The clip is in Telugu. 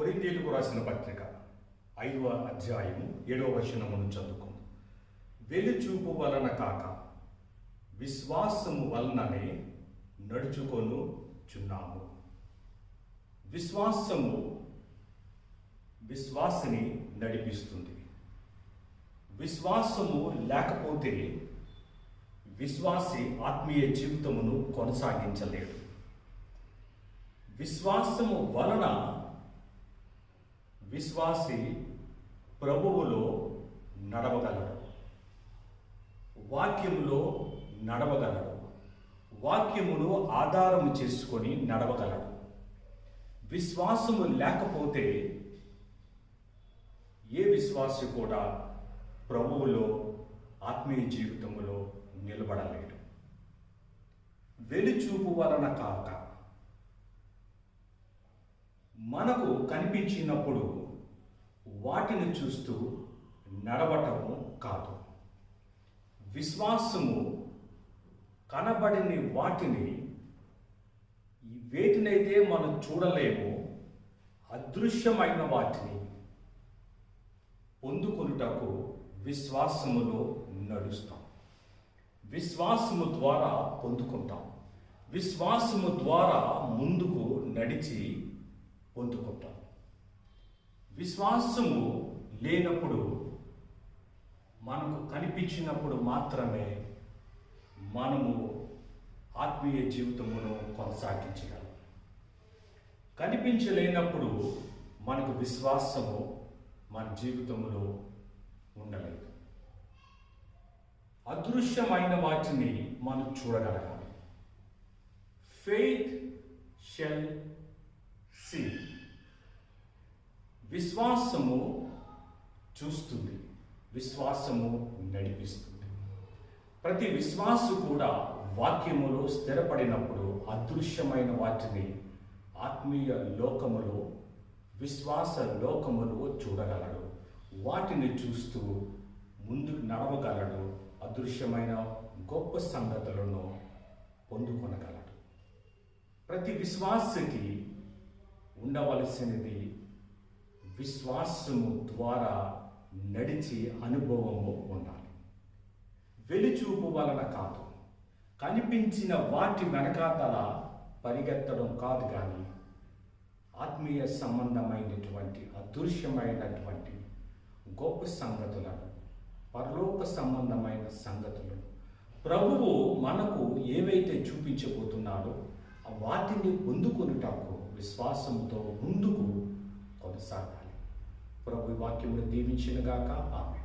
కొరిందీలకు రాసిన పత్రిక ఐదవ అధ్యాయము ఏడవ వచనమును చదువుకుందాం. వెలుచూపు వలన కాక విశ్వాసము వలననే నడుచుకొను చున్నాము. విశ్వాసము విశ్వాసిని నడిపిస్తుంది. విశ్వాసము లేకపోతే విశ్వాసి ఆత్మీయ జీవితమును కొనసాగించలేడు. విశ్వాసము వలన విశ్వాసి ప్రభువులో నడవగలడు. వాక్యములో నడవగలడు. వాక్యమును ఆధారం చేసుకొని నడవగలడు. విశ్వాసము లేకపోతే ఏ విశ్వాసి కూడా ప్రభువులో ఆత్మీయ జీవితంలో నిలబడలేడు. వెలుచూపు వలన కాక మనకు కనిపించినప్పుడు వాటిని చూస్తూ నడవటము కాదు. విశ్వాసము కనబడిన వాటిని వేటినైతే మనం చూడలేమో అదృశ్యమైన వాటిని పొందుకొనుటకు విశ్వాసములో నడుస్తాం. విశ్వాసము ద్వారా పొందుకుంటాం. విశ్వాసము ద్వారా ముందుకు నడిచి పొందుకుంటాం. విశ్వాసము లేనప్పుడు మనకు కనిపించినప్పుడు మాత్రమే మనము ఆత్మీయ జీవితమును కొనసాగించగలం. కనిపించలేనప్పుడు మనకు విశ్వాసము మన జీవితంలో ఉండలేదు. అదృశ్యమైన వాటిని మనం చూడగలగాలి. ఫెయిత్ షెల్ సి విశ్వాసము చూస్తుంది విశ్వాసము నడిపిస్తుంది. ప్రతి విశ్వాసు కూడా వాక్యములో స్థిరపడినప్పుడు అదృశ్యమైన వాటిని ఆత్మీయ లోకములో విశ్వాస లోకములో చూడగలడు. వాటిని చూస్తూ ముందుకు నడవగలడు అదృశ్యమైన గొప్ప సంగతులను పొందుకొనగలడు. ప్రతి విశ్వాసకి ఉండవలసినది విశ్వాసము ద్వారా నడిచి అనుభవము ఉండాలి. వెలిచూపు వలన కాదు. కనిపించిన వాటి వెనకాతల పరిగెత్తడం కాదు కానీ ఆత్మీయ సంబంధమైనటువంటి అదృశ్యమైనటువంటి గొప్ప సంగతులను పరలోక సంబంధమైన సంగతులను ప్రభువు మనకు ఏవైతే చూపించబోతున్నాడో ఆ వాటిని పొందుకొనుటకు విశ్వాసంతో ముందు ప్రభు వాక్యమును దీవించినగాక. ఆమె